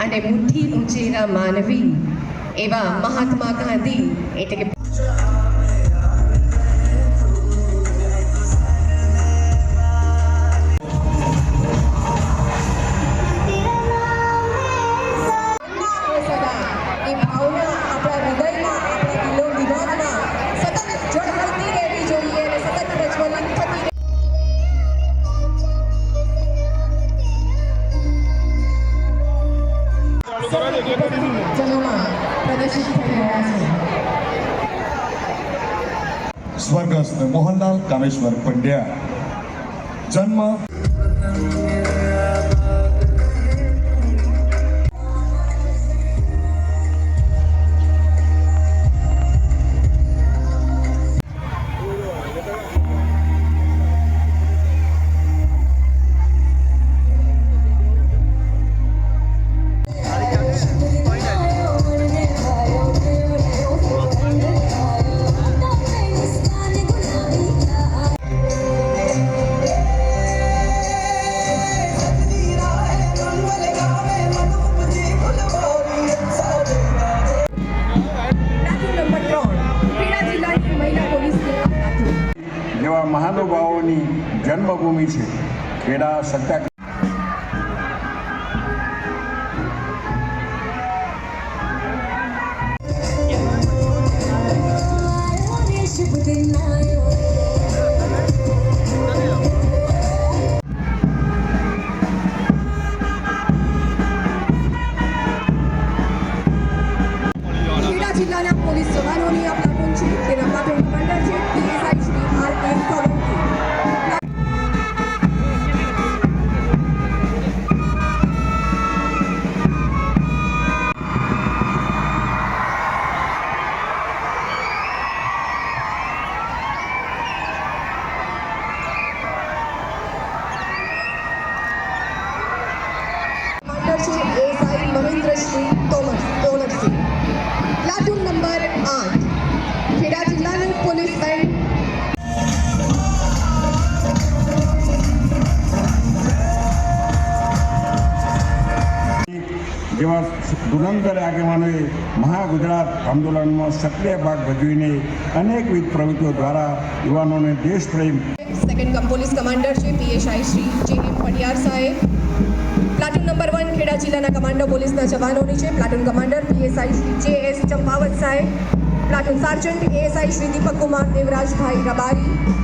અને મુઠ્ઠી ઉંચેરા માનવી એવા મહાત્મા ગાંધી એટલે કે છે સ્વર્ગસ્થ મોહનલાલ કામેશ્વર પંડ્યા. જન્મ જેવા મહાનુભાવોની જન્મભૂમિ છે. ખેડા સત્યાગ્રહ જિલ્લાના પોલીસ જવાનોની આ પ્લાટૂન છે. જેવા ધુરંધર આગેવાનોએ મહાગુજરાત આંદોલનમાં સક્રિય ભાગ ભજવીને અનેકવિધ પ્રવૃત્તિઓ દ્વારા યુવાનોને દેશપ્રેમ સેકન્ડ કમ પોલીસ કમાન્ડર છે PSI Shri J M Patiyar સાહેબ. પ્લાટુન નંબર વન ખેડા જિલ્લાના કમાન્ડો પોલીસના જવાનોની છે. Platoon commander PSI Shri J S Champawat saheb. Platoon sergeant ASI Shri Deepak Kumar Devrajbhai Rabari.